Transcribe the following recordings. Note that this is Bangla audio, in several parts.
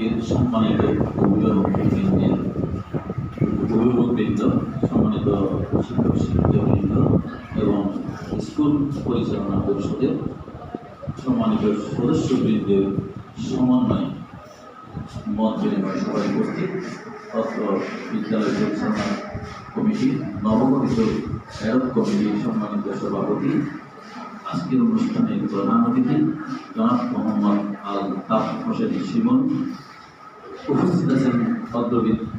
এর সম্মানিত অভিভাবকবৃন্দ, সম্মানিত শিক্ষক শিক্ষকবৃন্দ এবং স্কুল পরিচালনা পরিষদের সম্মানিত সদস্যবৃন্দের সমন্বয়ে বিনিময় সভায় উপস্থিত অত্র বিদ্যালয় পরিচালনা কমিটি, নবগঠিত অ্যারব কমিটির সম্মানিত সভাপতি, আজকের অনুষ্ঠানের প্রধান অতিথি জনাব মোহাম্মদ আল তাফ হোসেন শিমন উপস্থিত আছেন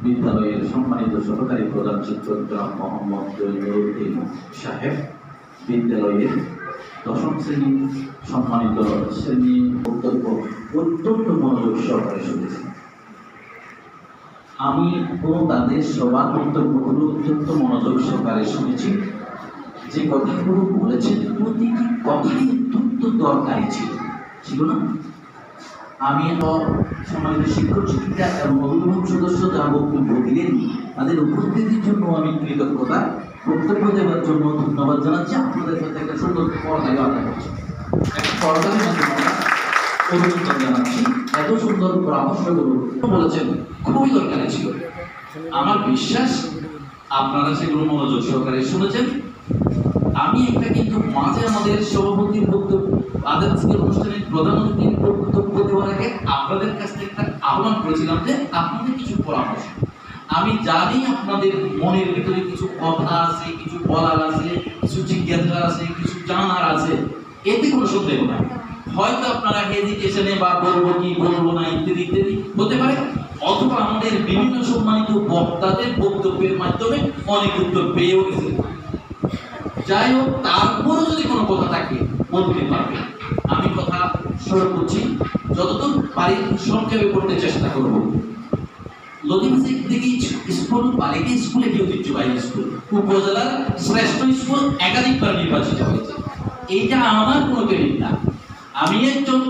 বিদ্যালয়ের সম্মানিত সহকারী প্রধান শিক্ষক মোহাম্মদ জৈনুদ্দিন সাহেব। বিদ্যালয়ের দশম শ্রেণি সম্মানিত শ্রেণি বক্তব্য অত্যন্ত মনোযোগ সহকারে শুনেছি। আমি ও তাদের সবার বক্তব্যগুলো অত্যন্ত মনোযোগ সহকারে শুনেছি। যে কথাগুলো বলেছেন প্রতিটি কথাই অত্যন্ত দরকারি ছিল। ছিল না? আমি সম্মানিত শিক্ষক, শিক্ষিকা এবং অভিভাবক সদস্য যারা বক্তব্য দিলেন, তাদের উপস্থিতির জন্য আমি কৃতজ্ঞতা বক্তব্য দেওয়ার জন্য ধন্যবাদ জানাচ্ছি। আপনাদের সাথে একটা সুন্দর পর্দায় আলাদা করছি। পর্দার মাধ্যমে অভিনন্দন জানাচ্ছি। এত সুন্দর পরামর্শগুলো বলেছেন, খুবই দরকারি ছিল। আমার বিশ্বাস আপনারা সেগুলো মনোযোগ সহকারে শুনেছেন। আমি একটা কিন্তু মাঝে আমাদের সভাপতির বক্তব্য তাদের আজকের অনুষ্ঠানের প্রধান বক্তব্য দেওয়ার আগে আপনাদের কাছ থেকে একটা আহ্বান করেছিলাম যে আপনাদের কিছু পরামর্শ। আমি জানি আপনাদের মনের ভিতরে কিছু কথা আছে, কিছু বলার আছে, কিছু জিজ্ঞাসা আছে, কিছু জানার আছে। এতে কোনো সন্দেহ নাই। হয়তো আপনারা হেজিটেশনে বা বলব কি, বলব না, ইত্যাদি ইত্যাদি হতে পারে। অথবা আমাদের বিভিন্ন সম্মানিত বক্তাদের বক্তব্যের মাধ্যমে অনেক উত্তর পেয়েও গেছে। যাই হোক, তারপরও যদি কোনো কথা থাকে, বলতে পারবে আমি কথা শুরু করছি। যতদূর পারি সংক্ষেপে করতে চেষ্টা করব। লতিফ দিকে স্কুল ঐতিহ্যবাহী স্কুল। উপজেলার শ্রেষ্ঠ স্কুল একাধিকবার নির্বাচিত হয়েছে। এইটা আমার কোনো না। আমি একজন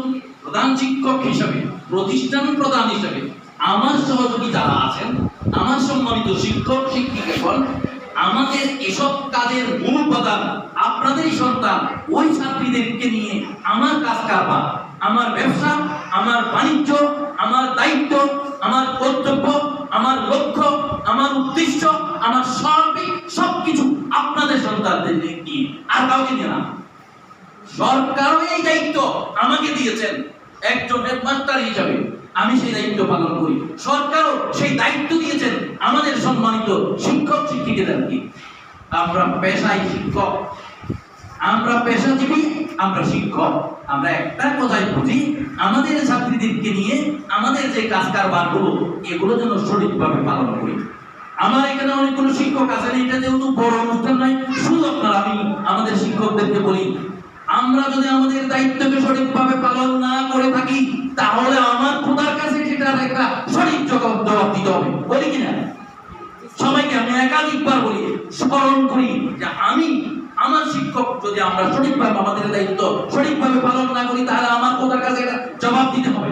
প্রধান শিক্ষক হিসাবে, প্রতিষ্ঠান প্রধান হিসাবে, আমার সহযোগী যারা আছেন, আমার সম্মানিত শিক্ষক, শিক্ষিকাগণ, আমাদের এসব কাজের মূল উপাদান আপনাদেরই সন্তান ওই ছাত্রীদেরকে নিয়ে আমার কাজ কারবার আমার ব্যবসা, আমার বাণিজ্য, আমার দায়িত্ব, আমার কর্তব্য, আমার লক্ষ্য, আমার উদ্দেশ্য, আমার সার্বিক সবকিছু আপনাদের সন্তানদের নিয়ে আর কাউকে নিয়ে না। সরকারও এই দায়িত্ব আমাকে দিয়েছেন একজন হেডমাস্টার হিসাবে। আমি সেই দায়িত্ব পালন করি। সরকারও সেই দায়িত্ব দিয়েছেন আমাদের সম্মানিত শিক্ষক শিক্ষিকাদেরকে আমরা পেশায় শিক্ষক। আমরা পেশাজীবী, আমরা শিক্ষক। আমরা একটা কথাই বুঝি, আমাদের ছাত্রীদেরকে নিয়ে আমাদের যে কাজ কারবারগুলো এগুলো যেন সঠিকভাবে পালন করি। আমার এখানে অনেকগুলো শিক্ষক আছেন, এটা যেহেতু বড় অনুষ্ঠান নয়, শুধু আপনারা, আমি আমাদের শিক্ষকদেরকে বলি, আমরা যদি আমাদের দায়িত্বকে সঠিকভাবে পালন না করে থাকি, তাহলে আমার খোদার কাছে সেটার একটা সঠিক জবাব জবাব দিতে হবে। বলি কিনা? সবাইকে আমি একাধিকবার বলি, স্মরণ করি যে আমি আমার শিক্ষক যদি আমরা সঠিকভাবে, আমাদের দায়িত্ব সঠিকভাবে পালন না করি, তাহলে আমার কোথার কাছে জবাব দিতে হবে।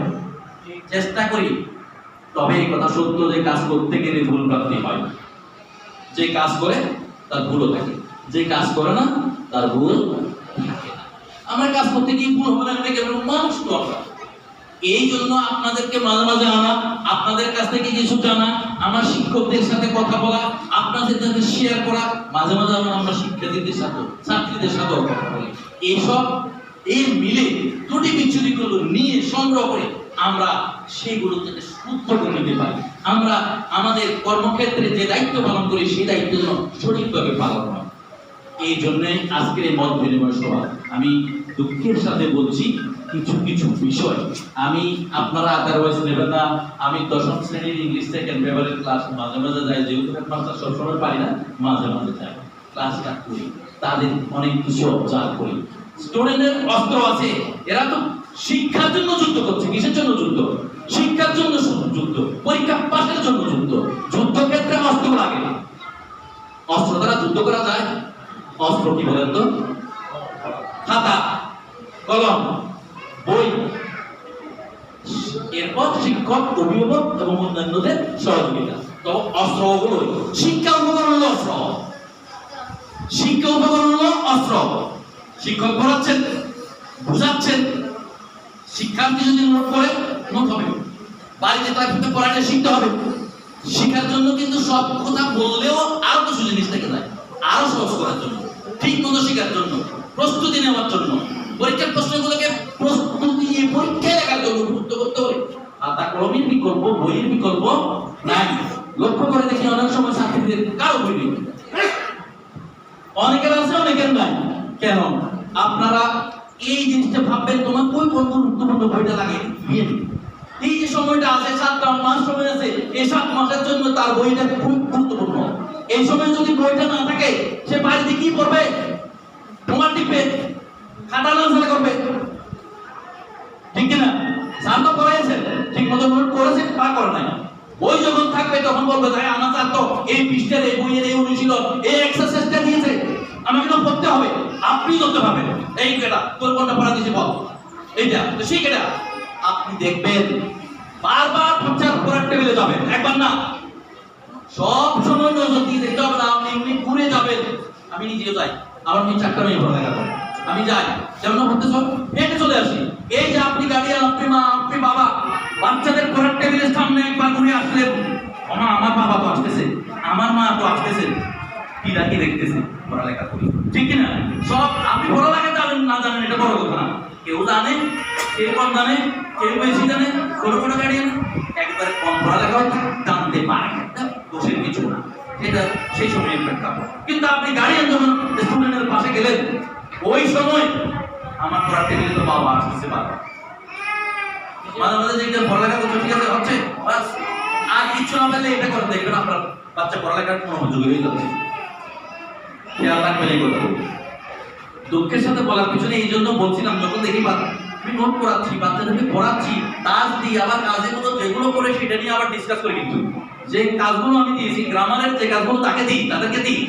চেষ্টা করি। তবে এই কথা সত্য যে কাজ করতে গেলে ভুল প্রাপ্তি হয়। যে কাজ করে, তার ভুলও থাকে। যে কাজ করে না, তার ভুল থাকে না। আমার কাজ করতে গিয়ে ভুল হবে না মানুষ তো আমরা এই জন্য আপনাদেরকে মাঝে মাঝে আনা, আপনাদের কাছ থেকে কিছু জানা, আমার শিক্ষকদের সাথে কথা বলা, আপনাদের সাথে শেয়ার করা, মাঝে মাঝে আমরা আমরা শিক্ষার্থীদের সাথে, ছাত্রীদের সাথেও কথা বলি। এইসব, এই মিলে ত্রুটি বিচ্ছুতিগুলো নিয়ে সংগ্রহ করে আমরা সেইগুলো থেকে শুদ্ধ করে নিতে পারি। আমরা আমাদের কর্মক্ষেত্রে যে দায়িত্ব পালন করি, সেই দায়িত্ব যেন সঠিকভাবে পালন হয়। এই জন্য আজকের এই মত বিনিময় সভা আমি দুঃখের সাথে বলছি। কিছু কিছু বিষয়। আমি আপনারা আদারওয়াইজ নেবেন না। আমি দশম শ্রেণির ইংলিশ সেকেন্ড পেপারের ক্লাস মাঝে মাঝে যাই, যেহেতু হেডমাস্টার সবসময় পারি না, মাঝে মাঝে যাই। ক্লাসটা করি, তাদের অনেক কিছু অবজার্ভ করি। স্টুডেন্টের অস্ত্র আছে, এরা তো শিক্ষার জন্য যুদ্ধ করছে, কিসের জন্য যুদ্ধ শিক্ষার জন্য যুদ্ধ পরীক্ষা পাশের জন্য যুদ্ধ যুদ্ধক্ষেত্রে অস্ত্র লাগে। অস্ত্র দ্বারা যুদ্ধ করা যায়। অস্ত্র কি বলেন তো? খাতা, কলম। বই। এরপর শিক্ষক, অভিভাবক এবং অন্যান্যদের সহযোগিতা। তো অস্ত্র হলো শিক্ষা উপকরণ হলো অস্ত্র। শিক্ষা উপকরণ হলো অস্ত্র। শিক্ষক পড়াচ্ছেন, বুঝাচ্ছেন। শিক্ষার্থী যদি নোট করে, নোট হবে। বাড়িতে তার কিন্তু পড়াটা শিখতে হবে। শেখার জন্য কিন্তু সব কথা বললেও আরও কিছু জিনিস থেকে যায়। আরও সহজ করার জন্য, ঠিক মতো শেখার জন্য, প্রস্তুতি নেওয়ার জন্য। পরীক্ষার প্রশ্নগুলোকে পরীক্ষায় লেখার জন্য গুরুত্ব করতে হবে। আর তা কলমের বিকল্প বইয়ের বিকল্প নাই। লক্ষ্য করে দেখি অনেক সময় ছাত্রীদের কারও বই নেই। অনেকের আছে, অনেকের নাই। কেন? আপনারা এই জিনিসটা ভাববেন, তোমার কোন কোন গুরুত্বপূর্ণ বইটা লাগে? এই যে সময়টা আছে সাতটা মাস সময় আছে, এই সাত মাসের জন্য তার বইটা খুব গুরুত্বপূর্ণ। এই সময় যদি বইটা না থাকে, সে বাড়িতে কি করবে? তোমার টিপে, খাতা নাড়াচাড়া করবে। স্যার তো পড়াইছেন ঠিক মতো নোট করেছে, তা করে নাই। যখন থাকবে, তখন বলবে আমার স্যার তো এই পৃষ্ঠার এই বইয়ের এই অনুশীলন, এই এক্সারসাইজটা দিয়েছে। আমাকে তো হবে আপনি করতে পারবেন। এই কেটা তোর কোনটা পড়া দিয়েছে বল। এইটা, তো সেই কেটা আপনি দেখবেন, বারবার টেবিলে যাবেন, একবার না। সব সময় নজর দিয়ে দেখতে হবে না, আপনি এমনি ঘুরে যাবেন। আমি নিজেও যাই আমার মেয়ে চারটা মেয়ে পড়ালেখা আমি যাই যেমন পড়তে চল, হেঁটে চলে আসি। এই যে আপনি গাড়ি আপনি মা আপনি বাবা, বাচ্চাদের পড়ার টেবিলের সামনে একবার ঘুরে আসলেন। মা, আমার বাবা তো আসতেছে। আমার মা তো আসতেছে। কি রাখি দেখতেছে? পড়ালেখা করি। ঠিক কি না সব আপনি পড়ালেখা জানেন, না জানেন, এটা বড় কথা না। কেউ জানে, কেউ কম জানে, কেউ বেশি জানে কোনো কোনো গার্ডিয়ান একবারে কম পড়ালেখা জানতে পারে। দোষের কিছু না। সেটা সেই সময় প্রেক্ষাপট। কিন্তু আপনি গার্ডিয়ান যখন স্টুডেন্টের পাশে গেলেন, ওই সময় আমার পড়ার টেবিলে তো বাবা আসতেছে বাবা। মাঝে মাঝে যে হচ্ছে আর কিছু না এটা করে আপনার বাচ্চা পড়ালেখার কোনো দুঃখের সাথে বলার পিছনে এই জন্য বলছিলাম, যখন দেখি নোট করাচ্ছি, বাচ্চাদেরকে তাজ দিই যেগুলো করে সেটা নিয়ে আবার ডিসকাস করি কিন্তু। যে কাজগুলো আমি দিয়েছি গ্রামারের যে কাজগুলো তাকে দিই, তাদেরকে দিই।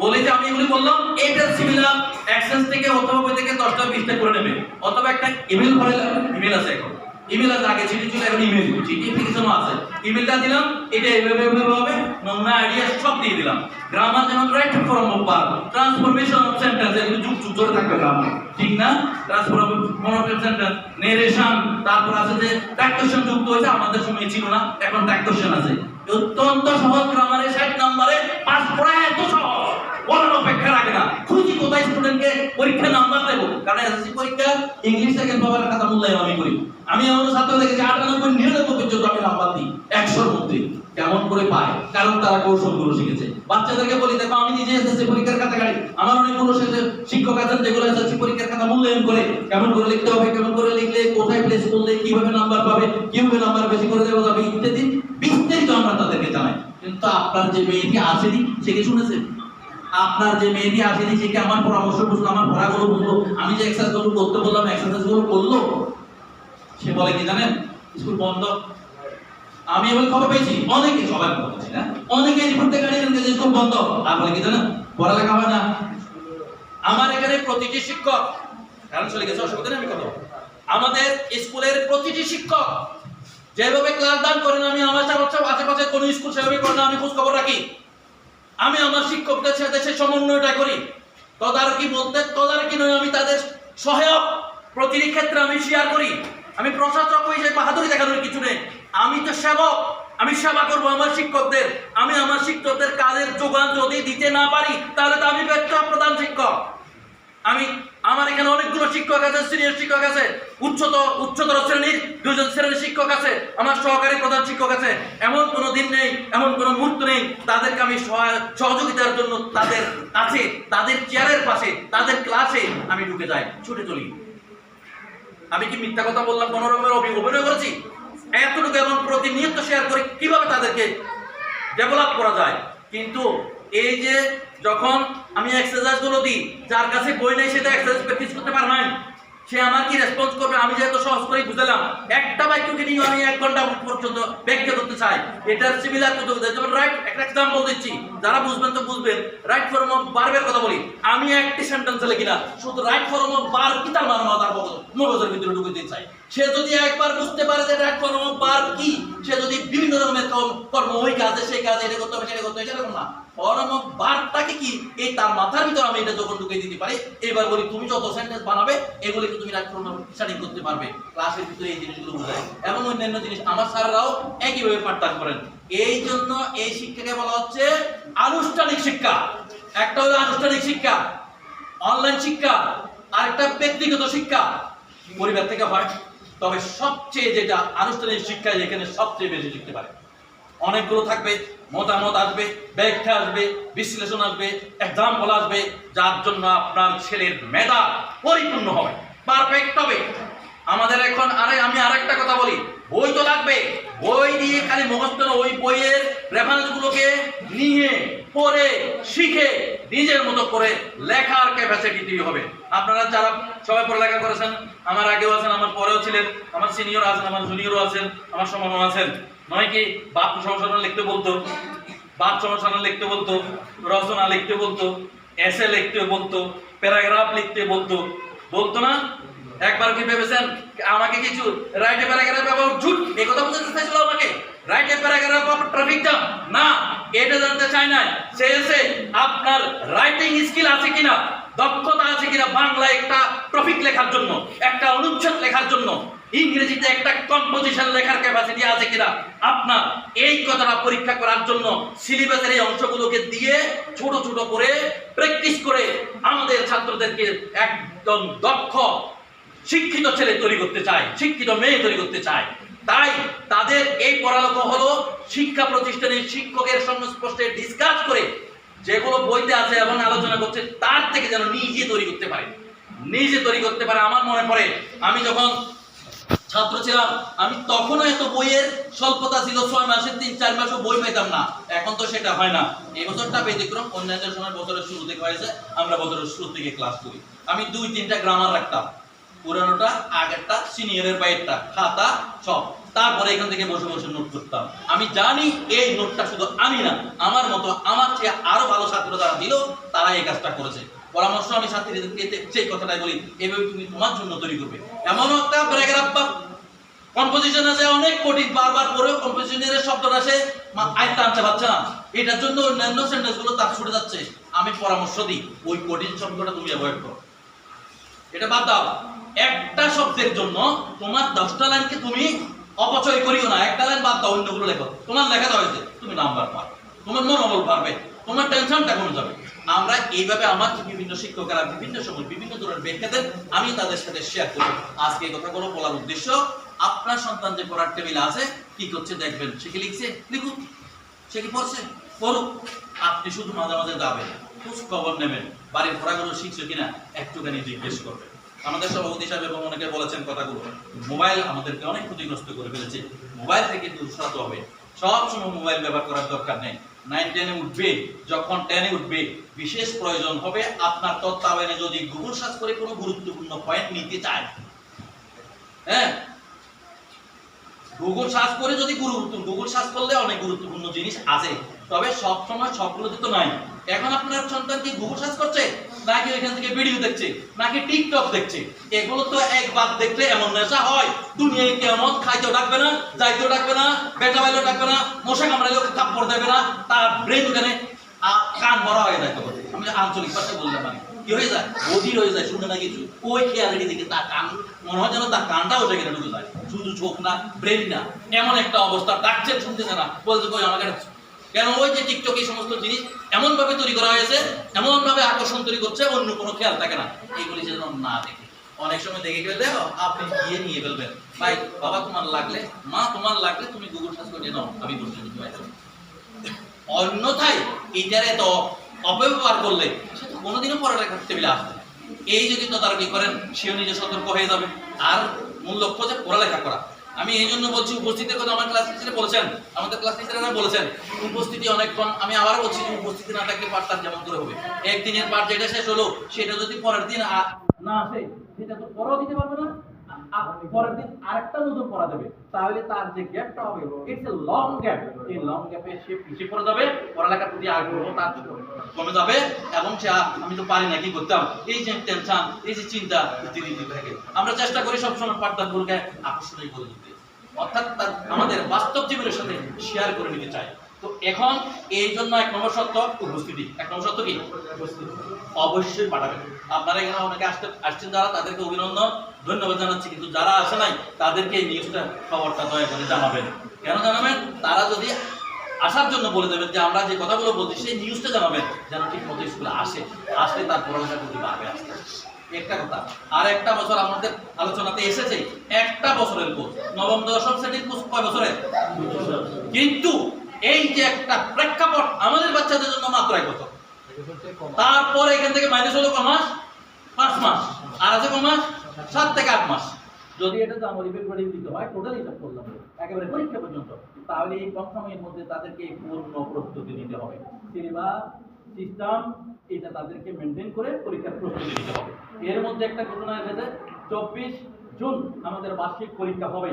বলে যে আমি এগুলি বললাম এটার সিমিলার অ্যাক্সেস থেকে অথবা থেকে দশটা, বিশটা করে নেবে। অথবা একটা ইমেল ভরে ইমেল আছে এখন। ইমেল আছে আগে চিঠি ছিল এখন ইমেল চিঠি আছে। ইমেলটা দিলাম, এটা হবে, নমুনা আইডিয়া সব দিয়ে দিলাম। গ্রামার যেমন right form of transformation of sentence এগুলো যুগ যুগ ধরে থাকবে গ্রামার ঠিক না? অফ সেন্টেন্স নেরেশন তারপর আছে যে ট্যাক্টেশন যুক্ত হয়েছে, আমাদের সময় ছিল না, এখন আছে। অত্যন্ত সহজ গ্রামারে 60 নম্বরে পাস করা এত সহজ। অপেক্ষা রাখে না। খুঁজি কোথায় স্টুডেন্টকে পরীক্ষা কারণ এসএসসি পরীক্ষা ইংলিশ মূল্যায়ন আমি করি। আমি এমন ছাত্র দেখেছি, আটানব্বই, নিরানব্বই পর্যন্ত আমি নাম্বার দিই, একশোর মধ্যে। কেমন করে পায়? কারণ তারা কৌশলগুলো শিখেছে। বাচ্চাদেরকে বলি, দেখো, আমি নিজে এসএসসি পরীক্ষার খাতা আমার শিক্ষক আছেন, যেগুলো এসএসসি পরীক্ষার খাতা মূল্যায়ন করে। কেমন করে লিখতে হবে, কেমন করে লিখলে কোথায় প্লেস করলে, কীভাবে নাম্বার পাবে, কীভাবে নাম্বার বেশি করে দেওয়া যাবে, ইত্যাদি। বিস্তারিত আমরা তাদেরকে জানাই। কিন্তু আপনার যে মেয়েটি আসেনি, সে কি শুনেছেন আপনার যে মেয়েটি আসেনি, সে কি আমার পরামর্শ বুঝলো? আমার পড়াগুলো বুঝলো? আমি যে এক্সারসাইজগুলো করতে বললাম এক্সারসাইজগুলো করল? সে বলে কি জানেন? স্কুল বন্ধ। আমি এবার খবর পেয়েছি, অনেকে সবাই খবর পেয়েছি না অনেকে থেকে গাড়ি যে স্কুল বন্ধ। আর বলে কি জানেন? পড়ালেখা হয় না। আমার এখানে প্রতিটি শিক্ষক, কারণ চলে গেছে অসুবিধা নেই, আমি কথা আমাদের স্কুলের প্রতিটি শিক্ষক, যেভাবে ক্লাস দান করেন, আমি আমার আশেপাশে কোন স্কুল সেভাবে করেন আমি খোঁজ খবর রাখি। আমি আমার শিক্ষকদের সাথে সে সমন্বয়টা করি। তদারকি বলতে, তদারকি নয়, আমি তাদের সহায়ক প্রতিটি ক্ষেত্রে আমি শেয়ার করি। আমি প্রশাসক হিসেবে বাহাদুরি দেখানোর কিছু নেই। আমি তো সেবক, আমি সেবা করব আমার শিক্ষকদের। আমি আমার শিক্ষকদের কাজের যোগান যদি দিতে না পারি, তাহলে তো আমি ব্যর্থ প্রধান শিক্ষক। আমি আমার এখানে অনেকগুলো শিক্ষক আছে, সিনিয়র শিক্ষক আছে উচ্চতর উচ্চতর শ্রেণির দুজন শ্রেণির শিক্ষক আছে, আমার সহকারী প্রধান শিক্ষক আছে। এমন কোনো দিন নেই, এমন কোনো মুহূর্ত নেই, তাদেরকে আমি সহায়- সহযোগিতার জন্য তাদের কাছে, তাদের চেয়ারের পাশে, তাদের ক্লাসে আমি ঢুকে যাই, ছুটে চলি। আমি কি মিথ্যা কথা বললাম অভি- অভিনয় করেছি? এতটুকু এবং প্রতিনিয়ত শেয়ার করে, কীভাবে তাদেরকে ডেভেলপ করা যায়? কিন্তু এই যে যখন আমি এক্সারসাইজগুলো দিই, যার কাছে বই নেই সেটা এক্সারসাইজ প্র্যাকটিস করতে পারে নাই সে আমার কি রেসপন্স করবে? আমি যেহেতু সহজ করে বুঝলাম। একটা বাক্যকে নিয়ে আমি এক ঘণ্টা পর্যন্ত ব্যাখ্যা করতে চাই? এটার সিমিলার কত যেমন রাইট একটা এক্সাম্পল দিচ্ছি। যারা বুঝবেন তো বুঝবেন। রাইট ফর্ম অফ বার্বের কথা বলি। আমি একটি সেন্টেন্স লিখি না। শুধু রাইট ফর্ম অফ বার কি তার মানে? মাথার মগজের ভিতরে ঢুকে দিতে চাই। সে যদি একবার বুঝতে পারে যে রাইট ফর্ম অফ বার কি, সে যদি বিভিন্ন রকমের কর্ম ওই কাজে সেই কাজে এটা করতে হবে, সেটা করতে হবে, সেরকম না। কর্ম বারটাকে কি এই তার মাথার ভিতর আমি এটা যখন ঢুকে দিতে পারি, এবার বলি, তুমি যত সেন্টেন্স বানাবে এগুলিকে তুমি স্টার্টিং করতে পারবে। ক্লাসের ভিতরে এই জিনিসগুলো বোঝায়। এবং অন্যান্য জিনিস আমার স্যাররাও একইভাবে পাঠদান করেন। এই জন্য এই শিক্ষাকে বলা হচ্ছে আনুষ্ঠানিক শিক্ষা। একটা হলো আনুষ্ঠানিক শিক্ষা অনলাইন শিক্ষা আর একটা ব্যক্তিগত শিক্ষা। পরিবার থেকে হয়, তবে সবচেয়ে যেটা আনুষ্ঠানিক শিক্ষা এখানে সবচেয়ে বেশি শিখতে পারে। অনেকগুলো থাকবে, মতামত আসবে, ব্যাখ্যা আসবে, বিশ্লেষণ আসবে এক্সাম্পল আসবে, যার জন্য আপনার ছেলের মেধা পরিপূর্ণ হবে পারফেক্ট হবে। আমাদের এখন আরে, আমি আরেকটা কথা বলি, বই তো লাগবে, বই দিয়ে খালি মুখস্থ ওই বইয়ের রেফারেন্স গুলোকে নিয়ে, পড়ে, শিখে, নিজের মতো করে লেখার ক্যাপাসিটি হবে। আপনারা যারা সবাই পড়ালেখা করেছেন, আমার আগেও আছেন, আমার পরেও ছিলেন, আমার সিনিয়র আছেন, আমার জুনিয়রও আছেন, আমার সমানও আছেন। নয় কি, বাপ সংশোধন লিখতে বলতো, বাপ সংশোধন লিখতে বলতো, রচনা লিখতে বলতো এসে লিখতে বলতো প্যারাগ্রাফ লিখতে বলতো। বলতো না? একবার কি ভেবেছেন? আমাকে কিছু রাইট প্যারাগ্রাফ অ্যাবাউট ঝুট? এই কথা বলতে চাইছিল আমাকে। Write paragraph of traffic jam না, এটা জানতে চাই না সে এসে আপনার রাইটিং স্কিল আছে কিনা? দক্ষতা আছে কিনা? বাংলা একটা টপিক লেখার জন্য, একটা অনুচ্ছেদ লেখার জন্য। ইংরেজিতে একটা কম্পোজিশন লেখার ক্যাপাসিটি আছে কিনা? আপনার এই কথাটা পরীক্ষা করার জন্য সিলেবাসের এই অংশগুলোকে দিয়ে ছোট ছোট করে প্র্যাকটিস করে আমাদের ছাত্রদেরকে একদম দক্ষ শিক্ষিত ছেলে তৈরি করতে চায়, শিক্ষিত মেয়ে তৈরি করতে চায়। তাই তাদের এই পড়ালেখা হলো শিক্ষা প্রতিষ্ঠানের শিক্ষকের সংস্পর্শে ডিসকাস করে যেগুলো বইতে আছে এবং আলোচনা করছে, তার থেকে যেন নিজে তৈরি করতে পারে। নিজে তৈরি করতে পারে, আমার মনে পড়ে, আমি যখন ছাত্র ছিলাম, আমি তখনও এত বইয়ের স্বল্পতা ছিল, ছয় মাসের তিন, চার মাসও বই পেতাম না। এখন তো সেটা হয় না। এই বছরটা ব্যতিক্রম, অন্যান্য সময় বছরের শুরু থেকে হয়েছে, আমরা বছরের শুরু থেকে ক্লাস করি। আমি দুই, তিনটা গ্রামার রাখতাম। পুরানোটা, আগেরটা সিনিয়রের বাইরটা, খাতা, সব। তারপরে এখান থেকে বসে বসে নোট করতাম। আমি জানি এই নোটটা শুধু আমি না, আমার মতো, আমার চেয়ে আরও ভালো ছাত্র যারা দিল তারা এই কাজটা করেছে। পরামর্শ আমি ছাত্রীদেরকে এতে- সেই কথাটাই বলি, এভাবে তুমি তোমার জন্য তৈরি করবে। এমন একটা প্যারাগ্রাফ বা কম্পোজিশন আছে, অনেক কঠিন, বারবার পরেও কম্পোজিশনের শব্দটা সে মা- আনতে পারছে না। এটার জন্য অন্যান্য সেন্টেন্সগুলো তার ছুটে যাচ্ছে। আমি পরামর্শ দিই, ওই কঠিন শব্দটা তুমি অ্যাভয়েড করো। এটা বাদ দাও। একটা শব্দের জন্য তোমার দশটা লাইনকে তুমি অপচয় করিও না। একটা লাইন বাদ দাও, অন্যগুলো লেখো। তোমার লেখা হয়েছে, তুমি নাম্বার পাবে তোমার মনোবল পারবে। তোমার টেনশনটা কমে যাবে। আমরা এইভাবে আমার বিভিন্ন শিক্ষকেরা বিভিন্ন সময় বিভিন্ন ধরনের ব্যাখ্যা দেন আমি তাদের সাথে শেয়ার করি আজকে এই কথাগুলো বলার উদ্দেশ্য, আপনার সন্তান যে পড়ার টেবিলে আছে, কি করছে দেখবেন? সে কি লিখছে? লিখুক। সে কি পড়ছে? পড়ুক। আপনি শুধু মাঝে মাঝে যাবেন, খোঁজ খবর নেবেন, বাড়ির পড়াগুলো শিখছে কিনা, একটুখানি জিজ্ঞেস করবেন। আমাদের সভাপতি সাহেব এবং অনেকে বলেছেন কথাগুলো, মোবাইল আমাদেরকে অনেক ক্ষতিগ্রস্ত করে ফেলেছে। মোবাইল থেকে দূর সরাতে হবে। সব সময় মোবাইল ব্যবহার করার দরকার নেই। নাইন টেনে উঠবে, যখন টেনে উঠবে, বিশেষ প্রয়োজন হবে আপনার তত্ত্বাবধানে যদি গুগল সার্চ করে কোনো গুরুত্বপূর্ণ পয়েন্ট নিতে চায়। হ্যাঁ? গুগল সার্চ করে যদি গুরুত্ব গুগল সার্চ করলে অনেক গুরুত্বপূর্ণ জিনিস আছে। তবে সবসময় সবগুলোতে তো নাই। এখন আপনার সন্তান কি গুগল সার্চ করছে? নাকি এখান থেকে ভিডিও দেখছে নাকি টিকটক দেখছে। এগুলো তো একবার দেখলে এমন নেশা হয়। দুনিয়ায় কেমন খাইতেও ডাকবে না, যাইতেও ডাকবে না, বেটা বাইলেও ডাকবে না, মশা কামড়াইলেও থাপ্পড় দেবে না, তার ব্রেন ওখানে কান ভরা হয়ে যায় আমি আঞ্চলিক ভাষায় বললাম মানে কি হয়ে যায়? অধীর হয়ে যায় শুনে না কিছু? ওই খেয়ালের দিকে তার কান, মনে হয় যেন তার কানটাও সেখানে ঢুকে যায়। শুধু চোখ না ব্রেন না। এমন একটা অবস্থা, ডাকছে, শুনতেছে না। বলছে, কই, আমাকে কেন ওই যে টিকটক এই সমস্ত জিনিস এমন ভাবে তৈরি করা হয়েছে এমন ভাবে আকর্ষণ তৈরি করছে, অন্য কোনো খেয়াল থাকে না। এইগুলি যেন না দেখে। অনেক সময় দেখে গেলে দেখো, আপনি গিয়ে নিয়ে ফেলবেন। ভাই, বাবা তোমার লাগলে, মা তোমার লাগলে তুমি গুগল সার্চ করে নাও, আমি দিতে পারি অন্যথায় এটারে তো অপব্যবহার করলে সে তো কোনোদিনও পড়ালেখার টেবিলে আসবে এই যদি তদারকি করেন, সেও নিজে সতর্ক হয়ে যাবে। আর মূল লক্ষ্য যে পড়ালেখা করা। আমি এই জন্য বলছি, উপস্থিতির কথা আমার ক্লাস টিচারে বলেছেন। আমাদের ক্লাস টিচারেরা বলেছেন, উপস্থিতি অনেকক্ষণ, আমি আবার বলছি যে উপস্থিতি না থাকলে পাঠটা যেমন করে হবে। একদিনের পাঠ যেটা শেষ হলো, সেটা যদি পরের দিন না আসে, সেটা তো পরেও দিতে পারবে না। পরের দিন আরেকটা নতুন পড়া দেবে। তাহলে তার যে গ্যাপটা হবে ইটস এ লং গ্যাপ এই লং গ্যাপে সে পিছিয়ে পড়ে যাবে, পড়ালেখার প্রতি আগ্রহ তার কমে যাবে, এবং সে আমি তো পারি না, কি করতাম? এই যে টেনশন এই যে চিন্তা দিতে থাকে আমরা চেষ্টা করি সবসময় পাঠদানগুলোকে আকর্ষণীয় করে দিতে অর্থাৎ আমাদের বাস্তব জীবনের সাথে শেয়ার করে নিতে চাই তো এখন এই জন্য এক নম্বর সত্য উপস্থিতি। এক নম্বর সত্য কি? অবশ্যই পাঠাবেন। আপনারা এখানে অনেকে আসতে আসছেন যারা, তাদেরকে অভিনন্দন, ধন্যবাদ জানাচ্ছি। কিন্তু যারা আসে নাই, তাদেরকে এই নিউজটা খবরটা দয়া করে জানাবেন। কেন জানাবেন? তারা যদি আসার জন্য বলে দেবেন যে আমরা যে কথাগুলো বলছি, সেই নিউজটা জানাবেন, যেন ঠিক মতো স্কুলে আসে। আসলে তার পড়ালেখা করতে পারবে আস্তে। একটা কথা। আর একটা বছর আমাদের আলোচনাতে এসেছে একটা বছরের কোর্স। নবম দশম শ্রেণির কোর্স কয় বছরের? কিন্তু এই যে একটা প্রেক্ষাপট আমাদের বাচ্চাদের জন্য মাত্র এক বছর। তারপরে এখান থেকে মাইনাস হলো ক মাস? পাঁচ মাস। আর আছে ক মাস? সাত থেকে আট মাস। যদি এটা জানুয়ারি ফেব্রুয়ারি দিতে হয় টোটাল হিসাব করলাম একেবারে পরীক্ষা পর্যন্ত। তাহলে এই কম সময়ের মধ্যে তাদেরকে পূর্ণ প্রস্তুতি নিতে হবে। সিলেবাস সিস্টেম এটা তাদেরকে মেনটেন করে পরীক্ষার প্রস্তুতি নিতে হবে। এর মধ্যে একটা ঘটনা এসেছে, চব্বিশ জুন আমাদের বার্ষিক পরীক্ষা হবে।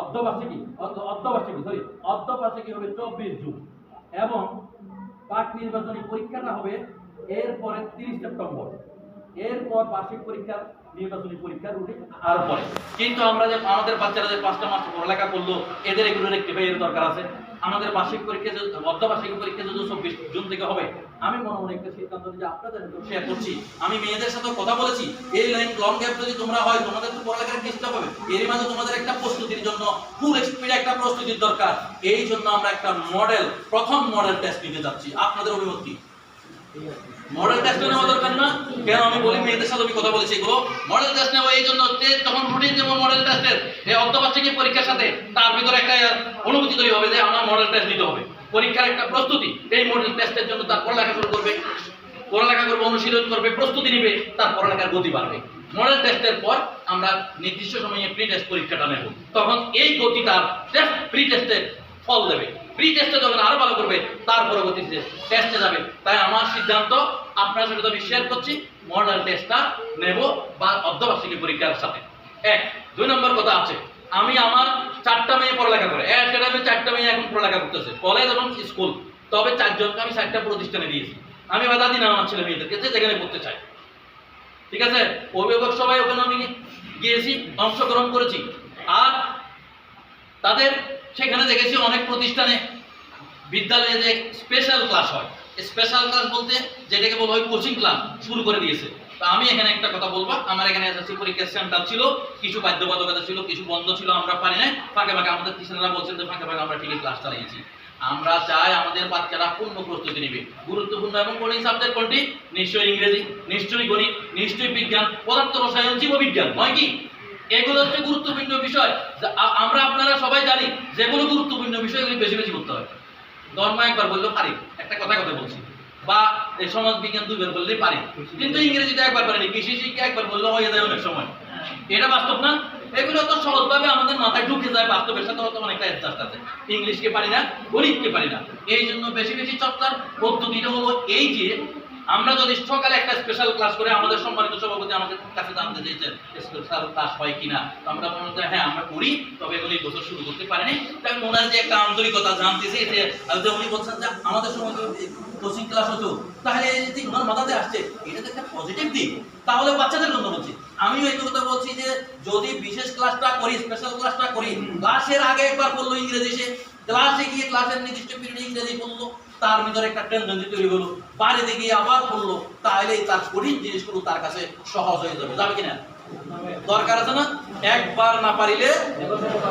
অর্ধবার্ষিকী অর্ধবার্ষিকী সরি অর্ধবার্ষিকী হবে চব্বিশ জুন। এবং পাঠ নির্বাচনী পরীক্ষাটা হবে এরপরে তিরিশ সেপ্টেম্বর। এরপর বার্ষিক পরীক্ষা নির্বাচনী পরীক্ষার রুটিন আর পরে। কিন্তু আমরা যে, আমাদের বাচ্চারা যে পাঁচটা মাস পড়ালেখা করল, এদের এগুলো রেক্টিফাই এর দরকার আছে। আমাদের বার্ষিক পরীক্ষা অর্ধবার্ষিক পরীক্ষা যদি চব্বিশ জুন থেকে হবে, আমি মনে মনে একটা সিদ্ধান্ত নিয়ে আপনাদের শেয়ার করছি। আমি মেয়েদের সাথে কথা বলেছি, এই লাইন লং গ্যাপ যদি তোমরা হয়, তোমাদের তো পড়ালেখার ডিস্টার্ব হবে। এর মাঝে তোমাদের একটা প্রস্তুতির জন্য ফুল স্পিড একটা প্রস্তুতির দরকার। এই জন্য আমরা একটা মডেল প্রথম মডেল টেস্ট নিতে যাচ্ছি। আপনাদের অভিমত কি? মডেল টেস্ট নেওয়া দরকার না। কেন? আমি বলি, মেয়েদের সাথে আমি কথা বলেছি এগুলো মডেল টেস্ট নেওয়া এই জন্য যে তখন রুটিন দেবো মডেল টেস্টের এই অর্ধবার্ষিকী পরীক্ষার সাথে তার ভিতরে একটা অনুভূতি তৈরি হবে যে আমার মডেল টেস্ট দিতে হবে। পরীক্ষার একটা প্রস্তুতি, এই মডেল টেস্টের জন্য তার পড়ালেখা শুরু করবে। পড়ালেখা করবে, অনুশীলন করবে, প্রস্তুতি নিবে, তার পড়ালেখার গতি বাড়বে। মডেল টেস্টের পর আমরা নির্দিষ্ট সময়ে প্রি টেস্ট পরীক্ষাটা নেব। তখন এই গতি তার টেস্ট প্রি টেস্টে ফল দেবে। প্রি টেস্টে যখন আরও ভালো করবে, তার পরবর্তীতে টেস্টে যাবে। তাই আমার সিদ্ধান্ত, আপনার সাথে আমি শেয়ার করছি মডেল টেস্টটা নেব বা অর্ধবার্ষিকী পরীক্ষার সাথে। এক, দুই নম্বর কথা আছে, আমি আমার চারটা মেয়ে পড়ালেখা করে, এক টাইমে চারটা মেয়ে এখন পড়ালেখা করতেছে কলেজ এবং স্কুল তবে চারজনকে আমি চারটা প্রতিষ্ঠানে দিয়েছি। আমি বাধা দিই না আমার ছেলে মেয়েদেরকে, যে যেখানে পড়তে চাই ঠিক আছে? অভিভাবক সবাই ওখানে আমি গিয়েছি, অংশগ্রহণ করেছি। আর তাদের সেখানে দেখেছি অনেক প্রতিষ্ঠানে বিদ্যালয়ে যে স্পেশাল ক্লাস হয়। স্পেশাল ক্লাস বলতে যেটাকে বলা হয় কোচিং ক্লাস শুরু করে দিয়েছে। তা আমি এখানে একটা কথা বলব, আমার এখানে এসএসসি পরীক্ষার সেন্টার ছিল, কিছু বাধ্যবাধকতা ছিল, কিছু বন্ধ ছিল, আমরা পারি না ফাঁকে ফাঁকে আমাদের টিচাররা বলছেন যে ফাঁকে ফাঁকে আমরা ঠিকই ক্লাস চালিয়েছি। আমরা চাই আমাদের বাচ্চারা পূর্ণ প্রস্তুতি নেবে। গুরুত্বপূর্ণ এবং কোন সাবজেক্ট কোনটি? নিশ্চয়ই ইংরেজি, নিশ্চয়ই গণিত, নিশ্চয়ই বিজ্ঞান, পদার্থ রসায়ন, জীববিজ্ঞান। নয় কি? এগুলো হচ্ছে গুরুত্বপূর্ণ বিষয়। আমরা আপনারা সবাই জানি যেগুলো গুরুত্বপূর্ণ বিষয়গুলি বেশি বেশি করতে হয়। ধর্ম একবার বললেও পারি, একটা কথা কথা বলছি। বা এই সমাজ বিজ্ঞান দুইবার বললেই পারি। কিন্তু ইংরেজিতে একবার পারিনি কৃষি শিক্ষা একবার বললেও হয়ে যায় অনেক সময়। এটা বাস্তব না? এগুলো তো সহজভাবে আমাদের মাথায় ঢুকে যায়, বাস্তবের সাথে হয়তো অনেকটা অ্যাডজাস্ট আছে। ইংলিশকে পারি না, গণিতকে পারি না। এই জন্য বেশি বেশি চর্চার পদ্ধতিটা হলো এই যে আমরা যদি সকালে একটা স্পেশাল ক্লাস করে আমাদের সম্মানিত সভাপতি আমাদের কাছে জানতে চেয়েছেন স্পেশাল ক্লাস হয় কিনা? আমরা মনে হয় হ্যাঁ আমরা করি তবে এগুলো বছর শুরু করতে পারিনি। তাই ওনার যে একটা আন্তরিকতা জানতেছে যে যে উনি বলছেন যে আমাদের সময় কোচিং ক্লাস হতো তাহলে এই যে ওনার মাথাতে আসছে এটা তো একটা পজিটিভ দিক তাহলে বাচ্চাদের জন্য বলছি আমিও এই কথা বলছি যে যদি বিশেষ ক্লাসটা করি স্পেশাল ক্লাসটা করি ক্লাসের আগে একবার বলল ইংরেজি সে ক্লাসে গিয়ে ক্লাসের নির্দিষ্ট পিরিয়ডে ইংরেজি বলল তার ভিতরে একটা টেন্ডেন্সি তৈরি হলো, বাড়িতে গিয়ে আবার পড়ল তাহলে তার কঠিন জিনিসগুলো তার কাছে সহজ হয়ে যাবে। যাবে কিনা? দরকার আছে না? একবার না পারিলে,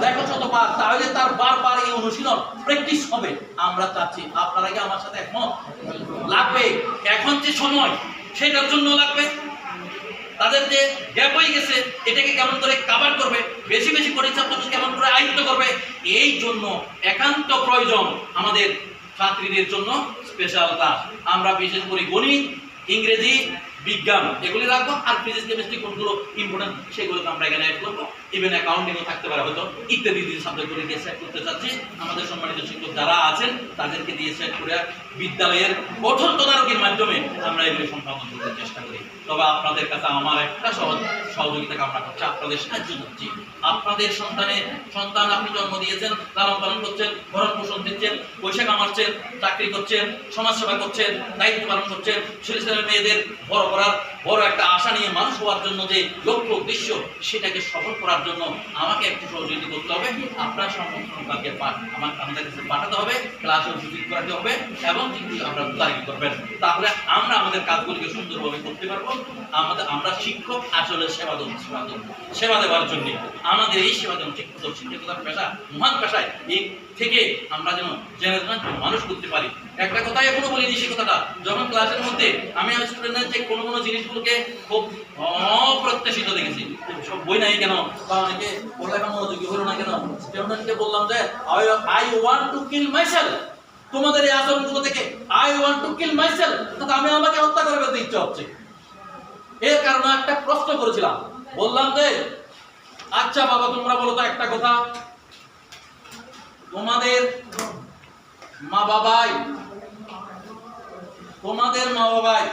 দেখো শতবার তাহলে তার বারবার এই অনুশীলন প্র্যাকটিস হবে। আমরা চাচ্ছি, আপনারা কি আমার সাথে একমত? লাগবে। এখন যে সময়, সেটার জন্য লাগবে। তাদের যে গ্যাপ হয়ে গেছে, এটাকে কেমন করে কাভার করবে? বেশি বেশি পরিচালনা কেমন করে আয়ত্ত করবে? এই জন্য একান্ত প্রয়োজন আমাদের ছাত্রীদের জন্য স্পেশাল ক্লাস আমরা বিশেষ করে গণিত, ইংরেজি, বিজ্ঞান এগুলি রাখব, আর ফিজিক্স কেমিস্ট্রি কোনগুলো ইম্পর্টেন্ট সেগুলোকে আমরা এখানে অ্যাড করব। ইভেন অ্যাকাউন্টিংও থাকতে পারে হয়তো। ইত্যাদি ইত্যাদি সাবজেক্টগুলো দিয়ে সেট করতে চাচ্ছি। আমাদের সম্মানিত শিক্ষক যারা আছেন, তাদেরকে দিয়ে সেট করে বিদ্যালয়ের কঠোর তদারকির মাধ্যমে আমরা এগুলি সম্পাদন করতে চেষ্টা করি। তবে আপনাদের কাছে আমার একটা সহজ সহযোগিতা কামনা করছে, আপনাদের সাহায্য করছি। আপনাদের সন্তানের সন্তান আপনি জন্ম দিয়েছেন, লালন পালন করছেন ভরণ পোষণ দিচ্ছেন, পয়সা কামাচ্ছেন, চাকরি করছেন সমাজ সেবা করছেন, দায়িত্ব পালন করছেন, ছেলে ছেলে মেয়েদের বড় করার, বড় একটা আশা নিয়ে মানুষ হওয়ার জন্য যে লক্ষ্য, উদ্দেশ্য, সেটাকে সফল করার জন্য আমাকে একটু সহযোগিতা করতে হবে। আপনার সংগঠনকে আমার আমাদের কাছে পাঠাতে হবে ক্লাস উপস্থিত করাতে হবে, এবং কিন্তু আমরা তারিখ করবেন। তাহলে আমরা আমাদের কাজগুলিকে সুন্দরভাবে করতে পারব। আমাদের আমরা শিক্ষক আসলে সেবা জন্য। আমাদের এই শিক্ষক শিক্ষকতার পেশা, মহান পেশায় এই থেকে আমরা যেন মানুষ করতে পারি। একটা কথা এখনও বলিনি যখন ক্লাসের মধ্যে আমি স্টুডেন্টদের যে কোনো কোনো জিনিসগুলোকে খুব অপ্রত্যাশিত দেখেছি সব বই নাই কেন? বা অনেকে পড়ালেখা মনোযোগী হলো না কেন? স্টুডেন্টকে বললাম যে I want to kill myself তোমাদের এই আচরণগুলো থেকে I want to kill myself তাতে আমি আমাকে হত্যা করে ফেলতে ইচ্ছে হচ্ছে। এর কারণে একটা প্রশ্ন করেছিলাম। বললাম যে আচ্ছা বাবা, তোমরা বলো তো একটা কথা। তোমাদের মা বাবাই তোমাদের মা বাবাই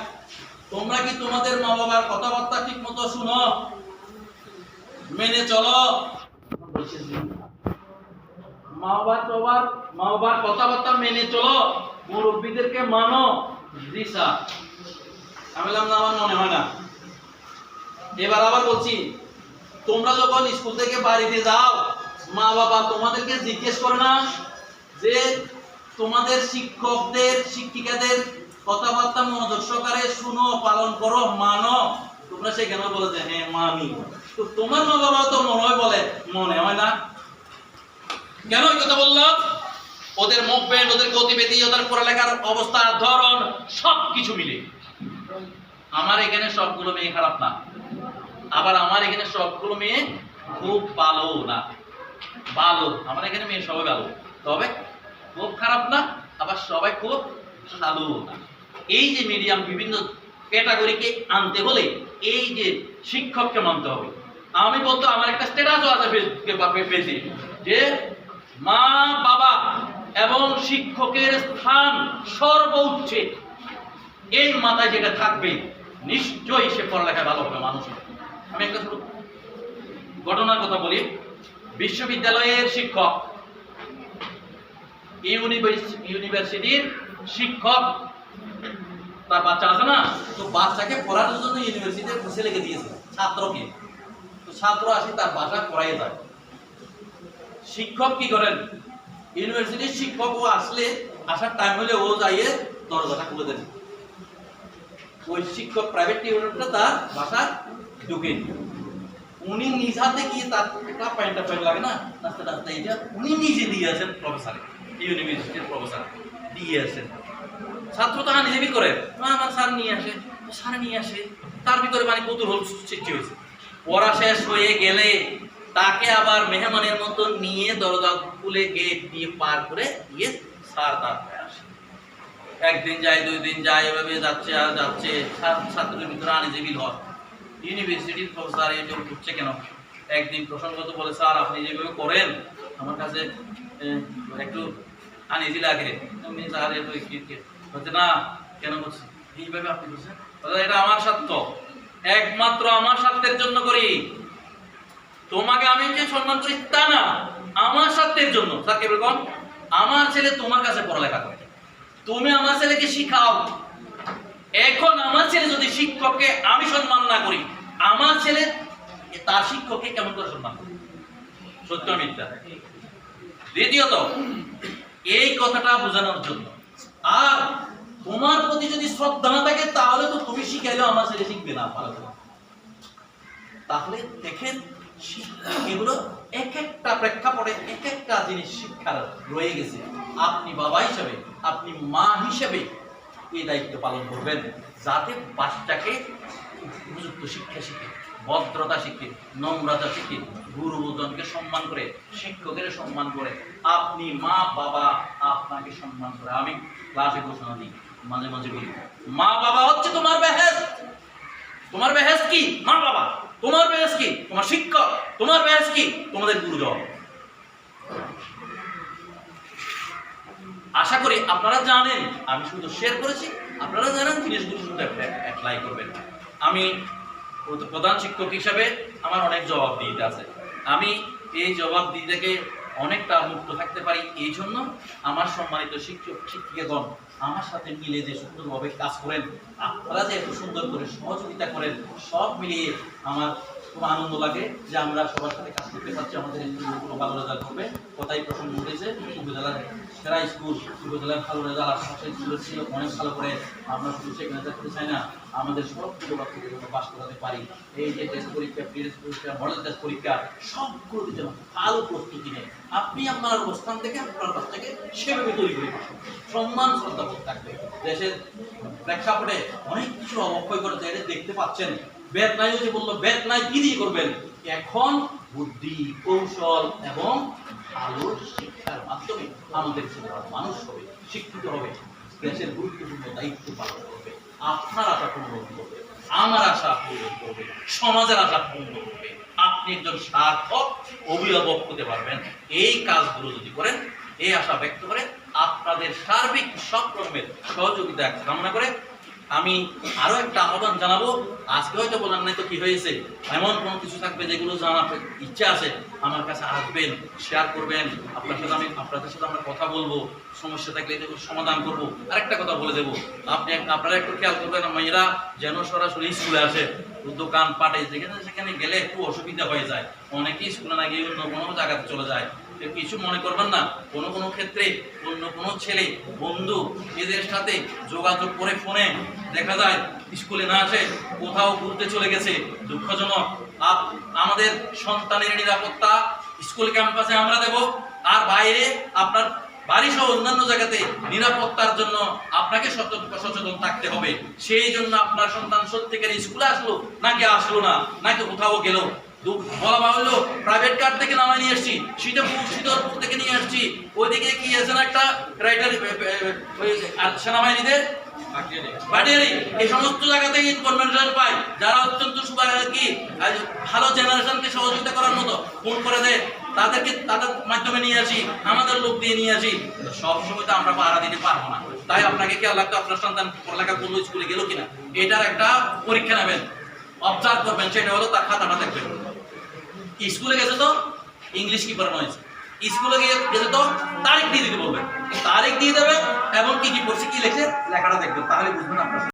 তোমরা কি তোমাদের মা বাবার কথাবার্তা ঠিক মতো শুনো? মেনে চলো। মা বাবার বাবার মা বাবার কথাবার্তা মেনে চলো। মুরব্বীদেরকে মানো। জি স্যার। আমি না, আমার মনে হয় না। এবার আবার বলছি, তোমরা যখন স্কুল থেকে বাড়িতে যাও, মা বাবা তোমাদেরকে জিজ্ঞেস করে না যে তোমাদের শিক্ষকদের, শিক্ষিকাদের কথাবার্তা মনোযোগ সহকারে শুনো, পালন করো, মানো? তোমরা সেখানে বলে যে হ্যাঁ মানি তো তোমার মা বাবা তো মনে হয় বলে, মনে হয় না? কেন এই কথা বললাম ওদের মুভমেন্ট ওদের গতিবিধি, ওদের পড়ালেখার অবস্থা, ধরন সব কিছু মিলে। আমার এখানে সবগুলো মেয়ে খারাপ না। আবার আমার এখানে সবগুলো মেয়ে খুব ভালো না। ভালো। আমার এখানে মেয়ে সবাই ভালো। তবে খুব খারাপ না, আবার সবাই খুব ভালো না। এই যে মিডিয়াম বিভিন্ন ক্যাটাগরিকে আনতে হলে এই যে শিক্ষককে মানতে হবে। আমি বলতো, আমার একটা স্ট্যাটাসও আছে ফেসবুকে পেজে যে মা, বাবা এবং শিক্ষকের স্থান সর্বোচ্চে। এই মাথায় যেটা থাকবে, নিশ্চয়ই সে পড়ালেখায় ভালো হবে মানুষ হবে। আমি একটা ঘটনার কথা বলি। বিশ্ববিদ্যালয়ের শিক্ষক ইউনিভার্সিটির শিক্ষক, তার বাচ্চা আছে না? তো বাচ্চাকে পড়ার জন্য ইউনিভার্সিটিতে ছেলেকে দিয়েছে ছাত্রকে। তো ছাত্র আসি তার বাসা পড়াই যায়। শিক্ষক কি করেন? ইউনিভার্সিটির শিক্ষক ও আসলে আসার টাইম হলে ও যাইয়ে দরজাটা খুলে দেন ওই শিক্ষক প্রাইভেট টিউটরটা তার বাসা ঢুকে। উনি নিজ হাতে গিয়ে তার একটা প্যান্টটা প্যান্ট লাগে না নাস্তা নাস্তা এইটা উনি নিজে দিয়েছেন প্রফেসরে ইউনিভার্সিটির প্রফেসর দিয়েছেন ছাত্র তারা নিজে বি করে "মা, আমার স্যার নিয়ে আসে। স্যার নিয়ে আসে? তার ভিতরে মানে কৌতূহল সৃষ্টি হয়েছে। পড়া শেষ হয়ে গেলে তাকে আবার মেহমানের মতো নিয়ে দরজা খুলে গেট দিয়ে পার করে দিয়ে স্যার তারপরে আসে। একদিন যায় দুই দিন যায় এভাবে যাচ্ছে আর যাচ্ছে। ছাত্র- ছাত্রের ভিতরে আনিজেবিল হয় ইউনিভার্সিটির প্রফেসর এই জন্য করছে কেন? একদিন প্রসঙ্গত বলে স্যার আপনি যেভাবে করেন আমার কাছে একটু আনিজি লাগে। এমনি স্যার কি- কি- না কেন বলছে? এইভাবে আপনি বলে, এটা আমার স্বার্থ। একমাত্র আমার স্বার্থের জন্য করি। তোমাকে আমি যে সম্মান করি তা না আমার স্বার্থের জন্য। স্যার কে বলবেন আমার ছেলে তোমার কাছে পড়ালেখা করে। তুমি আমার ছেলেকে শিখাও। এখন আমার ছেলে যদি শিক্ষককে আমি সম্মান না করি, আমার ছেলে তার শিক্ষককে কেমন করে সম্মান করবে? সত্য মিথ্যা। দ্বিতীয়ত, এই কথাটা বোঝানোর জন্য, আর তোমার প্রতি যদি শ্রদ্ধা না থাকে, তাহলে তো তুমি শিখাইলেও আমার ছেলে শিখবে না, ভালো করে। তাহলে দেখেন এগুলো এক একটা প্রেক্ষাপটে এক একটা জিনিস শিক্ষার রয়ে গেছে। আপনি বাবা হিসেবে, আপনি মা হিসেবে এই দায়িত্ব পালন করবেন। যাতে বাচ্চাকে উপযুক্ত শিক্ষা শিখে, ভদ্রতা শিখে, নম্রতা শিখে গুরুজনকে সম্মান করে শিক্ষকের সম্মান করে, আপনি মা, বাবা আপনাকে সম্মান করে। আমি ক্লাসে ঘোষণা দিই, মাঝে মাঝে বলি, মা, বাবা হচ্ছে তোমার বেহেস তোমার বেহেস কি? মা, বাবা। তোমার বেহেস কি? তোমার শিক্ষক। তোমার বেহেস কি? তোমাদের গুরুজন। আশা করি আপনারা জানেন, আমি শুধু শেয়ার করেছি, আপনারা জানেন জিনিসগুলো শুধু অ্যাপ্লাই করবেন আমি প্রধান শিক্ষক হিসাবে আমার অনেক জবাব দিতে আছে। আমি এই জবাব দিতে থেকে অনেকটা মুক্ত থাকতে পারি, এই জন্য আমার সম্মানিত শিক্ষক, শিক্ষিকাগণ আমার সাথে মিলে যে সুন্দরভাবে কাজ করেন, আপনারা যে এত সুন্দর করে সহযোগিতা করেন, সব মিলিয়ে আমার খুব আনন্দ লাগে যে আমরা সবার সাথে কাজ করতে পারছি, আমাদের ভালো রেজাল্ট করবে কোথায় প্রসঙ্গ উঠেছে, উপজেলার সেরা স্কুল। উপজেলার ভালো রেজাল্ট আশেপাশে স্কুলের চেয়ে অনেক ভালো করে আমরা শুধু সেখানে থাকতে চাই না, আমাদের সবগুলো বাচ্চাদের জন্য পাস করাতে পারি। এই যে টেস্ট পরীক্ষা প্রি টেস্ট পরীক্ষা মডেল টেস্ট পরীক্ষা সবগুলোর জন্য ভালো প্রস্তুতি নেই। আপনি আপনার অবস্থান থেকে আপনার বাচ্চাকে সেভাবে তৈরি করে সম্মান, শ্রদ্ধা বোধ থাকবে। দেশের প্রেক্ষাপটে অনেক কিছু অবক্ষয় করে এটা দেখতে পাচ্ছেন। বেদ নাই ওই যে বলল, বেদ নাই কি দিয়ে করবেন? এখন বুদ্ধি, কৌশল এবং ভালো শিক্ষার মাধ্যমে আমাদের ছেলেরা মানুষ হবে, শিক্ষিত হবে, দেশের গুরুত্বপূর্ণ দায়িত্ব পালন করবে, আপনার আশা পূর্ণ করবে আমার আশা পূর্ণ করবে সমাজের আশা পূর্ণ করবে আপনি একজন সার্থক, অভিভাবক হতে পারবেন। এই কাজগুলো যদি করেন, এই আশা ব্যক্ত করে আপনাদের সার্বিক সব রকমের সহযোগিতা কামনা করে আমি আরও একটা আহ্বান জানাব। আজকে হয়তো বলার নাই তো কি হয়েছে। এমন কোনো কিছু থাকবে যেগুলো জানার ইচ্ছা আছে, আমার কাছে আসবেন শেয়ার করবেন। আপনার সাথে আমি আপনাদের সাথে আমরা কথা বলব, সমস্যা থাকলে এগুলো সমাধান করব। আরেকটা কথা বলে দেবো। আপনি আপনারা একটু খেয়াল করবেন মেয়েরা যেন সরাসরি স্কুলে আসে। দোকান পাটে যেখানে সেখানে গেলে একটু অসুবিধা হয়ে যায়। অনেকেই স্কুলে না গিয়ে অন্য কোনো জায়গাতে চলে যায়। কিছু মনে করবেন না, কোনো কোনো ক্ষেত্রে অন্য কোনো ছেলে, বন্ধু এদের সাথে যোগাযোগ করে ফোনে দেখা যায় স্কুলে না আসে, কোথাও ঘুরতে চলে গেছে, দুঃখজনক। আপ- আমাদের সন্তানের নিরাপত্তা স্কুল ক্যাম্পাসে আমরা দেব আর বাইরে আপনার বাড়ি সহ অন্যান্য জায়গাতে নিরাপত্তার জন্য আপনাকে সতর্ক, সচেতন থাকতে হবে। সেই জন্য আপনার সন্তান সত্যিকার স্কুলে আসলো, নাকি আসলো না, নাকি কোথাও গেল বলা বাহুল্য প্রাইভেট কার থেকে নামায় নিয়ে এসছি। সীতাপুর শীতলপুর থেকে নিয়ে আসছি ওইদিকে কি আছে না একটা রাইটার তাদেরকে তাদের মাধ্যমে নিয়ে আসি, আমাদের লোক দিয়ে নিয়ে আসি। সব সময় তো আমরা পাহারা দিতে পারব না। তাই আপনাকে খেয়াল রাখতে আপনার সন্তান পড়ালেখা করল, স্কুলে গেল কিনা। এটার একটা পরীক্ষা নেবেন। অবজার্ভ করবেন, সেটা হলো তার খাতাটা দেখবেন। স্কুলে গেছে তো ইংলিশ কি পড়ানো হয়েছে? স্কুলে গিয়ে গেছে তো তারিখ দিয়ে দিতে বলবেন তারিখ দিয়ে দেবে এবং কি কি পড়ছে, কি লেখে, লেখাটা দেখবেন তাহলে বুঝবেন আপনার।